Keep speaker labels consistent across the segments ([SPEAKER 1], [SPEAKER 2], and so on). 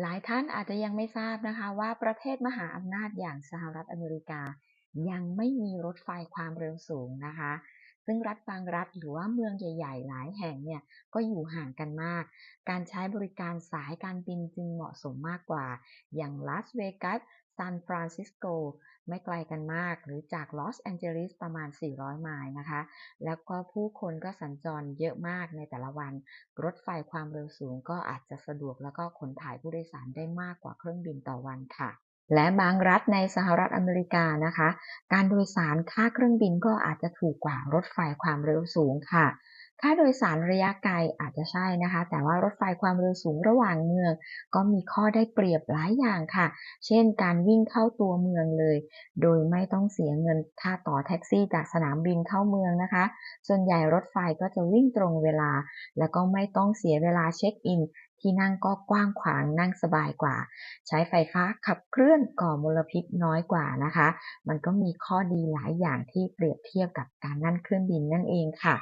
[SPEAKER 1] หลายท่านอาจจะยังไม่ทราบนะคะว่าประเทศมหาอำนาจอย่างสหรัฐอเมริกา ยังไม่มีรถไฟความเร็วสูงนะคะ ซึ่งรัฐบางรัฐหรือว่าเมืองใหญ่ ๆ หลายแห่งเนี่ยก็อยู่ห่างกันมาก การใช้บริการสายการบินจึงเหมาะสมมากกว่า อย่างลาสเวกัส ซานฟรานซิสโกไม่ไกลกันมาก หรือจากลอสแอนเจลิสประมาณ 400 ไมล์นะคะ แล้วก็ผู้คนก็สัญจรเยอะมากในแต่ละวัน รถไฟความเร็วสูงก็อาจจะสะดวกแล้วก็ขนถ่ายผู้โดยสารได้มากกว่าเครื่องบินต่อวันค่ะ และบางรัฐในสหรัฐอเมริกานะคะ การโดยสารค่าเครื่องบินก็อาจจะถูกกว่ารถไฟความเร็วสูงค่ะ ค่าโดยสารระยะไกลอาจจะใช่นะคะ แต่ว่ารถไฟความเร็วสูงระหว่างเมือง ก็มีข้อได้เปรียบหลายอย่างค่ะ เช่น การวิ่งเข้าตัวเมืองเลย โดยไม่ต้องเสียเงินค่าต่อแท็กซี่จากสนามบินเข้าเมืองนะคะ ส่วนใหญ่รถไฟก็จะวิ่งตรงเวลา แล้วก็ไม่ต้องเสียเวลาเช็คอิน ที่นั่งก็กว้างขวางนั่งสบายกว่า ใช้ไฟฟ้าขับเคลื่อนก่อมลพิษน้อยกว่านะคะ มันก็มีข้อดีหลายอย่างที่เปรียบเทียบกับการนั่งเครื่องบินนั่นเองค่ะ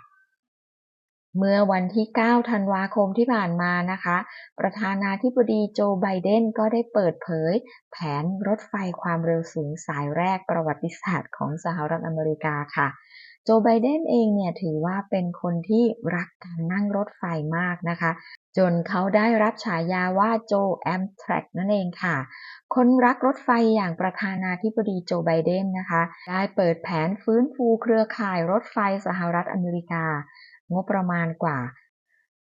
[SPEAKER 1] เมื่อวันที่ 9 ธันวาคมที่ผ่านมานะคะ ประธานาธิบดีโจ ไบเดนก็ได้เปิดเผย แผนรถไฟความเร็วสูงสายแรกประวัติศาสตร์ของสหรัฐอเมริกาค่ะ โจ ไบเดนเองเนี่ยถือว่าเป็นคนที่รักการนั่งรถไฟมากนะคะ จนเขาได้รับฉายาว่าโจแอมแทร็กนั่นเองค่ะ คนรักรถไฟอย่างประธานาธิบดีโจไบเดนนะคะ ได้เปิดแผนฟื้นฟูเครือข่ายรถไฟสหรัฐอเมริกา งบประมาณกว่า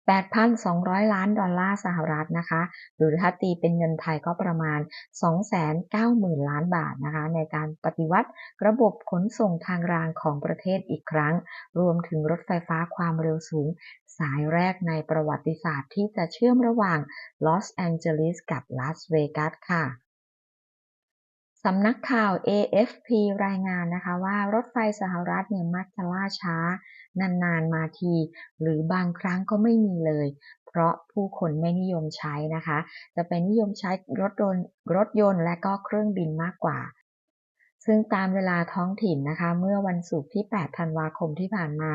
[SPEAKER 1] 8,200 ล้านดอลลาร์สหรัฐนะคะ หรือถ้าตีเป็นเงินไทยก็ประมาณ 290,000 ล้านบาทนะคะ ในการปฏิวัติระบบขนส่งทางรางของประเทศอีกครั้ง รวมถึงรถไฟฟ้าความเร็วสูง สายแรกในประวัติศาสตร์ที่จะเชื่อมระหว่างลอสแอนเจลิสกับลาสเวกัสค่ะ สำนักข่าว AFP รายงานนะคะว่ารถไฟสหรัฐเนี่ยมักจะล่าช้านานๆมาที หรือบางครั้งก็ไม่มีเลย เพราะผู้คนไม่นิยมใช้นะคะ จะเป็นนิยมใช้รถยนต์รถยนต์และก็เครื่องบินมากกว่า ซึ่งตามเวลาท้องถิ่นนะคะ เมื่อวันศุกร์ที่ 8 ธันวาคมที่ผ่านมา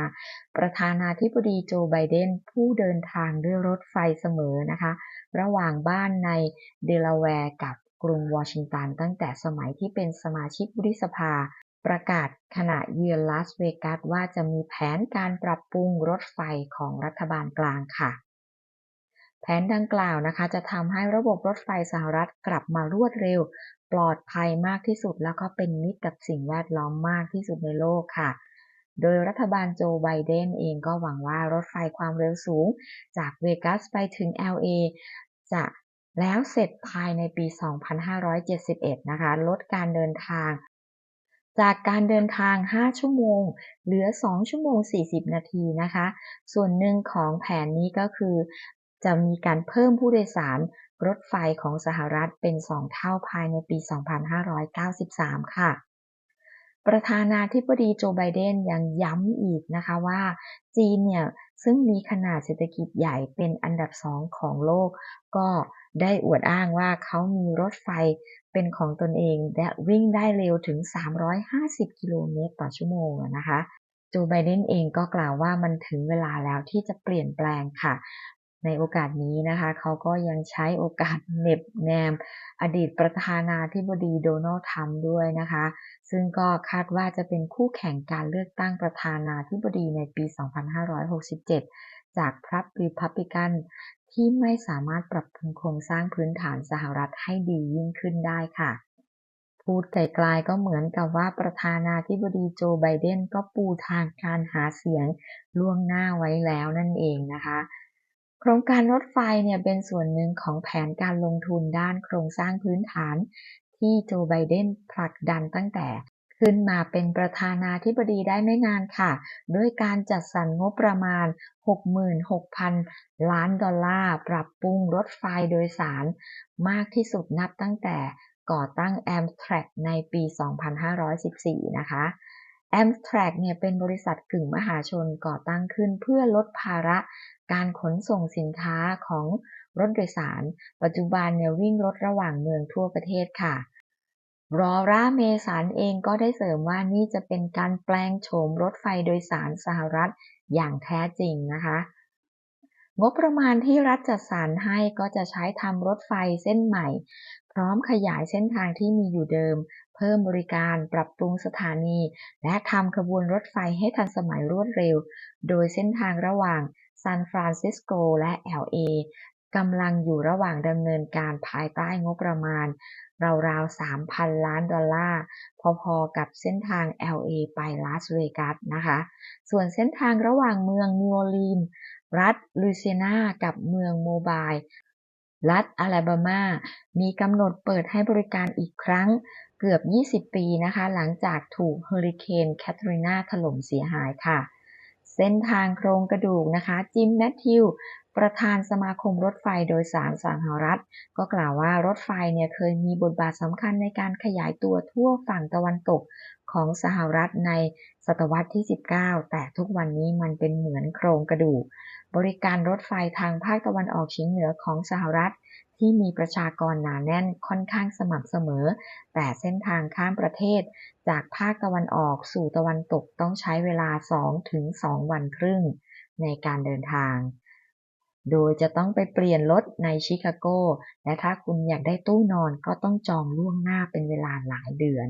[SPEAKER 1] ประธานาธิบดีโจไบเดนผู้เดินทางด้วยรถไฟเสมอนะคะ ระหว่างบ้านในเดลาแวร์กับ กรุงวอชิงตันตั้งแต่สมัยที่เป็นสมาชิกวุฒิสภา ประกาศขณะเยือนลาสเวกัสว่าจะมีแผนการปรับปรุงรถไฟของรัฐบาลกลางค่ะ แผนดังกล่าวนะคะ จะทำให้ระบบรถไฟสหรัฐกลับมารวดเร็ว ปลอดภัยมากที่สุดแล้วก็เป็นมิตรกับสิ่งแวดล้อมมากที่สุดในโลกค่ะโดยรัฐบาลโจไบเดนเองก็หวังว่ารถไฟความเร็วสูง จากเวกัสไปถึง LA จะ แล้วเสร็จภายในปี 2571 นะคะ ลดการเดินทาง จากการเดินทาง 5 ชั่วโมง เหลือ 2 ชั่วโมง 40 นาทีนะคะ ส่วนหนึ่งของแผนนี้ก็คือ จะมีการเพิ่มผู้โดยสารรถไฟของสหรัฐเป็น 2 เท่าภายในปี 2593 ค่ะ ประธานาธิบดีโจไบเดนยังย้ำอีกนะคะว่าจีนเนี่ยซึ่งมีขนาดเศรษฐกิจใหญ่เป็นอันดับสองของโลก ก็ได้อวดอ้างว่าเขามีรถไฟเป็นของตนเองและวิ่งได้เร็วถึง 350 กิโลเมตรต่อชั่วโมงนะคะโจไบเดนเองก็กล่าวว่ามันถึงเวลาแล้วที่จะเปลี่ยนแปลงค่ะ ในโอกาสนี้นะคะเขาก็ยังใช้โอกาสเน็บแนม อดีตประธานาธิบดีโดนัลด์ทรัมป์ด้วยนะคะ ซึ่งก็คาดว่าจะเป็นคู่แข่งการเลือกตั้งประธานาธิบดีในปี 2567 จากพรรครีพับลิกันที่ไม่สามารถปรับปรุงโครงสร้างพื้นฐานสหรัฐให้ดียิ่งขึ้นได้ค่ะ พูดไกลๆก็เหมือนกับว่าประธานาธิบดีโจไบเดนก็ปูทางการหาเสียงล่วงหน้าไว้แล้วนั่นเองนะคะ โครงการรถไฟเนี่ยเป็นส่วนหนึ่งของแผนการลงทุนด้านโครงสร้างพื้นฐาน ที่โจไบเดนผลักดันตั้งแต่ขึ้นมาเป็นประธานาธิบดีได้ไม่นานค่ะ ด้วยการจัดสรรงบประมาณ 66,000 ล้านดอลลาร์ ปรับปรุงรถไฟโดยสาร มากที่สุดนับตั้งแต่ก่อตั้ง Amtrak ในปี 2514 นะคะ Amtrak เนี่ยเป็นบริษัทกึ่งมหาชนก่อตั้งขึ้นเพื่อลดภาระการขนส่งสินค้าของรถโดยสาร ปัจจุบันเนี่ยวิ่งรถระหว่างเมืองทั่วประเทศค่ะรอร่าเมสันเองก็ได้เสริมว่านี่จะเป็นการแปลงโฉมรถไฟโดยสารสหรัฐอย่างแท้จริงนะคะ งบประมาณที่รัฐจัดสรรให้ก็จะใช้ทำรถไฟเส้นใหม่ พร้อมขยายเส้นทางที่มีอยู่เดิม เพิ่มบริการปรับปรุงสถานี และทำขบวนรถไฟให้ทันสมัยรวดเร็ว โดยเส้นทางระหว่างซานฟรานซิสโกและ LA กำลังอยู่ระหว่างดำเนินการภายใต้งบประมาณ ราวๆ 3,000 ล้านดอลลาร์ พอๆ กับเส้นทาง LA ไปลาสเวกัสนะคะ ส่วนเส้นทางระหว่างเมืองนิวออร์ลีนรัฐลูเซียนากับเมืองโมบาย รัฐอลาบามา มีกำหนดเปิดให้บริการอีกครั้ง เกือบ 20 ปีนะคะ หลังจากถูกเฮอริเคนแคทรีนาถล่มเสียหายค่ะ เส้นทางโครงกระดูกนะคะ จิมแมทธิว ประธานสมาคมรถไฟโดยสารสหรัฐ ก็กล่าวว่ารถไฟเนี่ยเคยมีบทบาทสำคัญในการขยายตัวทั่วฝั่งตะวันตกของสหรัฐในศตวรรษที่ 19 แต่ทุกวันนี้มันเป็นเหมือนโครงกระดูก บริการรถไฟทางภาคตะวันออกเฉียงเหนือของสหรัฐ ที่มีประชากรหนาแน่นค่อนข้างสม่ำเสมอ แต่เส้นทางข้ามประเทศ จากภาคตะวันออกสู่ตะวันตกต้องใช้เวลา 2 ถึง 2 วันครึ่ง ในการเดินทาง โดยจะต้องไปเปลี่ยนรถในชิคาโก และถ้าคุณอยากได้ตู้นอนก็ต้องจองล่วงหน้าเป็นเวลาหลายเดือน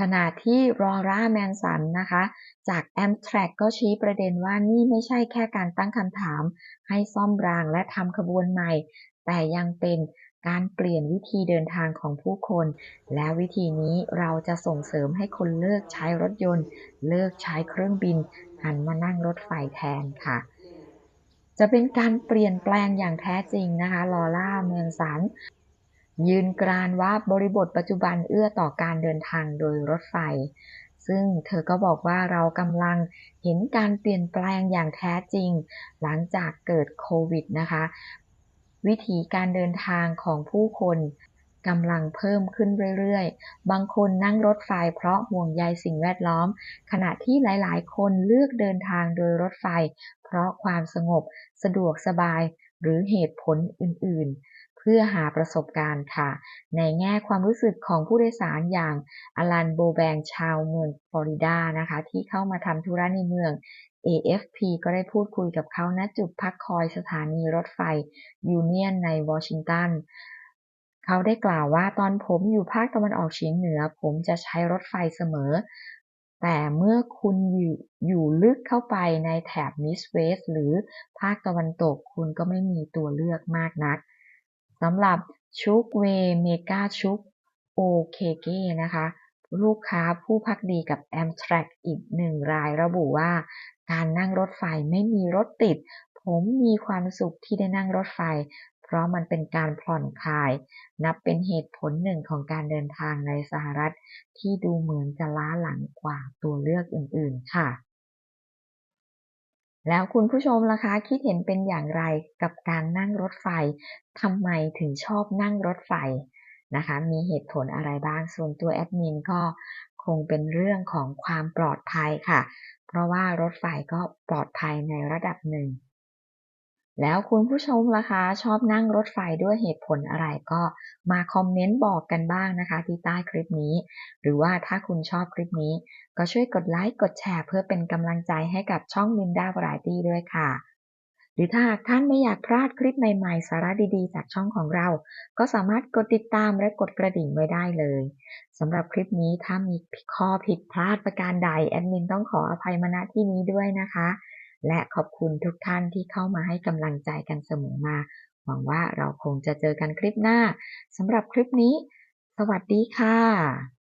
[SPEAKER 1] ขณะที่รอร่าแมนสันนะคะ จาก a m t r a c ก็ชี้ประเด็นว่านี่ไม่ใช่แค่การตั้งคำถาม ให้ซ่อมรางและทำขบวนใหม่ แต่ยังเป็นการเปลี่ยนวิธีเดินทางของผู้คน และวิธีนี้เราจะส่งเสริมให้คนเลิกใช้รถยนต์ เลิกใช้เครื่องบิน หันมานั่งรถไฟแทนค่ะ จะเป็นการเปลี่ยนแปลงอย่างแท้จริงนะคะลอร่าเมืองสัน ยืนกรานว่าบริบทปัจจุบันเอื้อต่อการเดินทางโดยรถไฟ ซึ่งเธอก็บอกว่าเรากำลังเห็นการเปลี่ยนแปลงอย่างแท้จริง หลังจากเกิดโควิดนะคะ วิธีการเดินทางของผู้คนกำลังเพิ่มขึ้นเรื่อยๆ บางคนนั่งรถไฟเพราะห่วงใยสิ่งแวดล้อม ขณะที่หลายๆ คนเลือกเดินทางโดยรถไฟ เพราะความสงบ สะดวกสบาย หรือเหตุผลอื่นๆ พื่อหาประสบการณ์ค่ะ ในแง่ความรู้สึกของผู้โดยสารอย่างอลันโบแบงชาวเมืองฟลอริดานะคะ ที่เข้ามาทำธุระในเมือง AFP ก็ได้พูดคุยกับเขาณจุดพักคอยสถานีรถไฟยูเนียนในวอชิงตันเขาได้กล่าวว่าตอนผมอยู่ภาคตะวันออกเฉียงเหนือ ผมจะใช้รถไฟเสมอ แต่เมื่อคุณอยู่อยู่ลึกเข้าไปในแถบมิสเวสหรือภาคตะวันตกคุณก็ไม่มีตัวเลือกมากนัก สำหรับชุกเวเมกาชุกโอเคเกนะคะ ลูกค้าผู้พักดีกับ Amtrak อีกหนึ่งรายระบุว่า การนั่งรถไฟไม่มีรถติด ผมมีความสุขที่ได้นั่งรถไฟ เพราะมันเป็นการผ่อนคลาย นับเป็นเหตุผลหนึ่งของการเดินทางในสหรัฐ ที่ดูเหมือนจะล้าหลังกว่าตัวเลือกอื่น ๆ ค่ะ แล้วคุณผู้ชมล่ะคะคิดเห็นเป็นอย่างไรกับการนั่งรถไฟทำไมถึงชอบนั่งรถไฟนะคะ มีเหตุผลอะไรบ้าง ส่วนตัวแอดมินก็คงเป็นเรื่องของความปลอดภัยค่ะ เพราะว่ารถไฟก็ปลอดภัยในระดับหนึ่ง แล้วคุณผู้ชมล่ะคะ ชอบนั่งรถไฟด้วยเหตุผลอะไรก็มาคอมเมนต์บอกกันบ้างนะคะ ที่ใต้คลิปนี้ หรือว่าถ้าคุณชอบคลิปนี้ ก็ช่วยกดไลค์กดแชร์ เพื่อเป็นกำลังใจให้กับช่องวินดาบรายตี้ด้วยค่ะ หรือถ้าหากท่านไม่อยากพลาดคลิปใหม่ๆ สาระดีๆ จากช่องของเรา ก็สามารถกดติดตามและกดกระดิ่งไว้ได้เลยสำหรับคลิปนี้ถ้ามีข้อผิดพลาดประการใดแอดมินต้องขออภัยมาณที่นี้ด้วยนะคะ และขอบคุณทุกท่านที่เข้ามาให้กำลังใจกันเสมอมา หวังว่าเราคงจะเจอกันคลิปหน้าสำหรับคลิปนี้ สวัสดีค่ะ